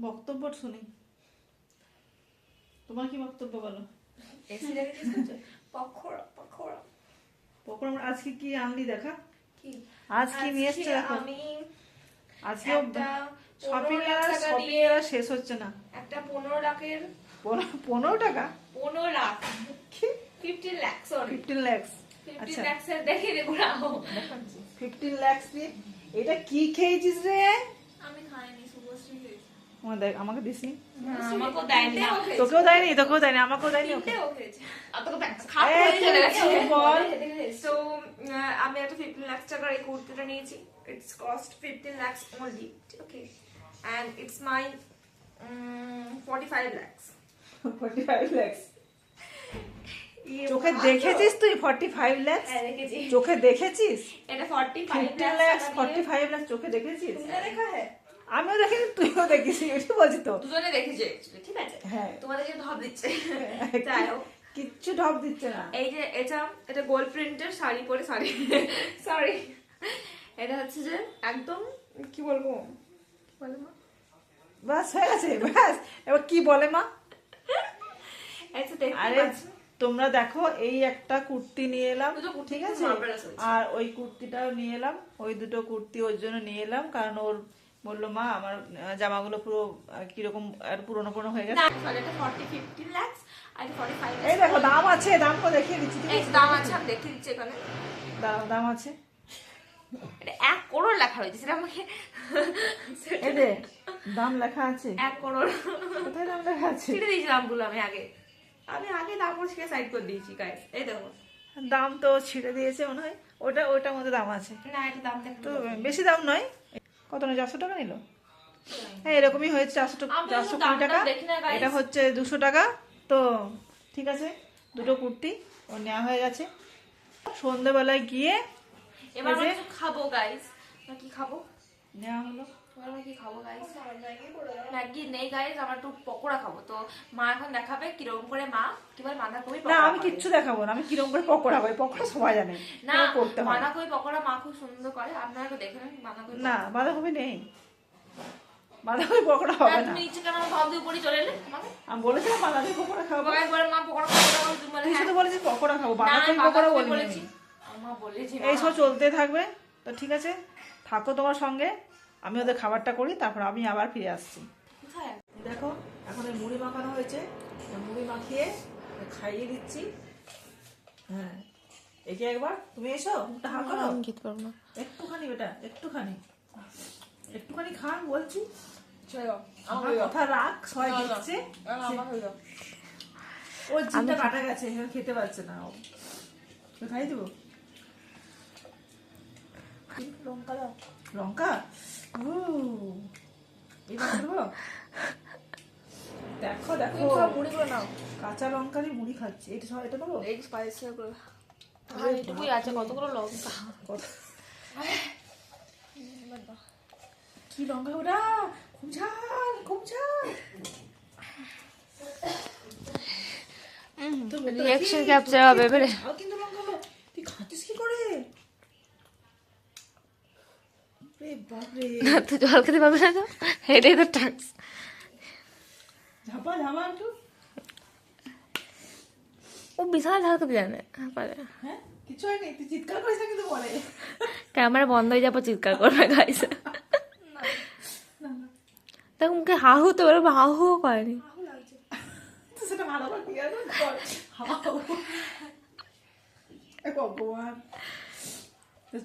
বক্তব্য শুনি। তোমার কি বক্তব্য বলো? পকোড়া পকোড়া। পকোড়া আজকে কি আনলি দেখা? কি? আজ কি নিয়ে এসছে আজকে আমি আজকে শপিং লাখ টাকা শপিং আর শেষ হচ্ছে না। একটা পনেরো লাখের পনেরো- পনেরো টাকা? পনেরো লাখ। কি? Fifteen lakh sorry fifteen lakhs fifteen আচ্ছা। দেখে এটা কি খেয়েছিস রে? আমার দেখ আমাকে দিসনি? আমাকেও দেয়নি। তোকেও দেয়নি তোকেও দেয়নি আমাকেও দেয়নি ওকে। uh, আমি একটা ফিফটিন লাখ টাকার এই কুর্তিটা নিয়েছি। It's cost fifteen only okay and it's my forty five forty five lakhs চোখে দেখেছিস তুই ফর্টি ফাইভ ল্যাক্স হ্যাঁ চোখে দেখেছিস? এটা forty five fifteen lakhs forty five lakhs চোখে দেখেছিস? দেখা হ্যাঁ আমিও দেখিনি তুইও দেখিস এটি বলছি তো। দুজনে দেখেছে ঠিক আছে? হ্যাঁ। তোমাদেরকে ধপ দিচ্ছে। যাই হোক। কিচ্ছু ঢপ দিচ্ছে না। এই যে এটা এটা গোল্ড প্রিন্টের শাড়ি পরে সরি সরি এটা হচ্ছে যে একদম কি বলব? বলে মা? বাস হয়ে গেছে ব্যাস। এবার কি বলে মা? আরে তোমরা দেখো এই একটা কুর্তি নিয়ে এলাম ঠিক আছে? আর ওই কুর্তিটাও নিয়ে এলাম ওই দুটো কুর্তি ওর জন্য নিয়ে এলাম কারণ ওর বলল মা আমার জামাগুলো পুরো কীরকম আর পুরনো পুরোনো হয়ে গেছে। এই দেখো দাম আছে দাম তো দেখিয়ে দিচ্ছি দাম আছে আমি দেখে দিচ্ছি এখানে। দাম দাম আছে। এটা এক করোড় লেখা রয়েছে সেটা আমাকে দাম লেখা আছে। এক করোড় কোথায় দাম লেখা আছে? ছিঁড়ে দিয়েছি দামগুলো আমি আগে। আমি আগে দামগুলো শিখে সাইড করে দিয়েছি এই দেখো। দাম তো ছিঁড়ে দিয়েছে মনে হয় ওটা ওটার মধ্যে দাম আছে। না এটা দাম তো বেশি দাম নয়। কত না চারশো টাকা নিল? হ্যাঁ এরকমই হয়েছে চারশো চারশো কুড়ি টাকা। এটা হচ্ছে দুশো টাকা। তো ঠিক আছে দুটো কুর্তি ও নেওয়া হয়ে গেছে। সন্ধ্যেবেলায় গিয়ে এবার খাব গাইস কি খাব? নেওয়া হলো। আমরা কি খাব গাইস ম্যাগি নেই গাইস আমরা একটু পকোড়া খাব। তো মা এখন দেখাবে কীরকম করে মা কিবার বাঁধাকপি না পকোড়া আমি কিচ্ছু দেখাবো না আমি কীরকম করে পকোড়া হয় পকোড়া সবাই জানে। না করতে বাঁধাকপি পকোড়া মা খুব সুন্দর করে আপনারা বাঁধাকপি না বাঁধাকপি নেই। বাঁধাকপি পকোড়া হবে না। তুমি নিচে কেন ভাব দিয়ে উপরে চলে এলে আমি বলেছিলাম বাঁধাকপি পকোড়া খাব। একবার মা পকোড়া খাব তুমি বলে তুই হ্যাঁ। শুধু বলেছিস পকোড়া খাব বাঁধাকপি পকোড়া বলিনি। এই সব চলতে থাকবে তো ঠিক আছে? থাকো তোমার সঙ্গে আমি ওদের খাবারটা করি তারপর আমি আবার ফিরে আসছি। দেখো এখন এই মুড়ি মাখানো হয়েছে। মুড়ি মাখিয়ে খাইয়ে দিচ্ছি। হ্যাঁ। একে একবার তুমি এসো মুখটা হাঁ করো। খেতে পারব না একটুখানি বেটা একটুখানি। একটুখানি খান বলছি। আমার কথা রাখ সবাই দেখছে। ওর জিভটা কাটা গেছে খেতে পারছে না ও। খাই দেবো? লঙ্কা? দাও লঙ্কা এবার দেবো? দেখো দেখো। মুড়ি করে নাও। কাঁচা লঙ্কা দিয়ে মুড়ি খাচ্ছি। এটা সব এটা দেবো স্পাইসি এটুকুই আছে কতগুলো লঙ্কা? কত কি লঙ্কা ওটা? খুব ঝাল খুব ঝাল। capture সত্যি হবে এবারে। ঝাল কিন্তু লঙ্কাগুলো তুই খাচ্ছিস কি করে জল খেতে পারবে না তো? এটাই তো টাক্স ঝাপা ঝাপা একটু। ও বিশাল ঝাল খেতে জানে। পারে। হ্যাঁ কিছু হয়নি তুই চিৎকার করিস কিন্তু পরে ক্যামেরা বন্ধ হয়ে যাব চিৎকার করবে না দেখো মুখে হাহু তো বেরোবে হাহু করেনি। হাও।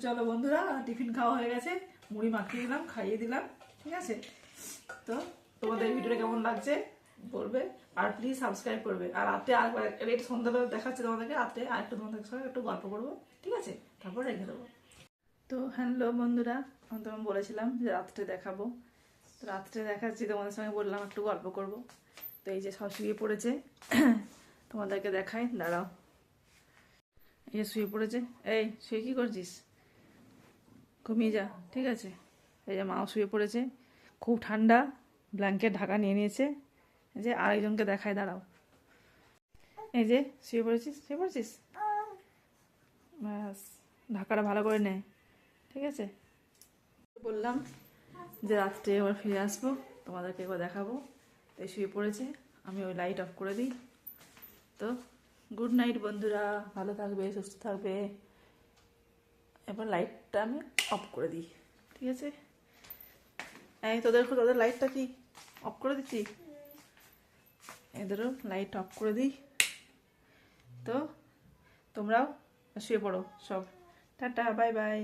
চলো বন্ধুরা টিফিন খাওয়া হয়ে গেছে। মুড়ি মাখিয়ে দিলাম, খাইয়ে দিলাম, ঠিক আছে? তো তোমাদের ভিডিওটা কেমন লাগছে বলবে, আর প্লিজ সাবস্ক্রাইব করবে। আর রাতে আর এটা সন্ধ্যাবেলা দেখাচ্ছে তোমাদেরকে, রাতে আর একটু তোমাদের সঙ্গে একটু গল্প করব, ঠিক আছে? তারপর রেখে দেবো। তো হ্যালো বন্ধুরা, আমি তোমাকে বলেছিলাম যে রাত্রে দেখাবো। তো রাত্রে দেখাচ্ছি, তোমাদের সঙ্গে বললাম একটু গল্প করব। তো এই যে সব শুয়ে পড়েছে, তোমাদেরকে দেখাই, দাঁড়াও। এই শুয়ে পড়েছে, এই, শুয়ে কী করছিস? ঘুমিয়ে যা, ঠিক আছে? এই যে মাও শুয়ে পড়েছে, খুব ঠান্ডা ব্ল্যাঙ্কেট ঢাকা নিয়ে নিয়েছে, এই যে আরেকজনকে দেখায়, দাঁড়াও। এই যে, শুয়ে পড়েছিস? শুয়ে পড়েছিস? ব্যাস, ঢাকাটা ভালো করে নে, ঠিক আছে? বললাম যে রাত্রে এবার ফিরে আসব, তোমাদেরকে একবার দেখাবো। তো এই শুয়ে পড়েছে, আমি ওই লাইট অফ করে দিই। তো গুড নাইট বন্ধুরা, ভালো থাকবে, সুস্থ থাকবে। এবার লাইটটা আমি অফ করে দিই, ঠিক আছে? এই তোদের তোদের লাইটটা কি অফ করে দিচ্ছি? এদেরও লাইট অফ করে দিই। তো তোমরাও শুয়ে পড়ো সব। Tata bye bye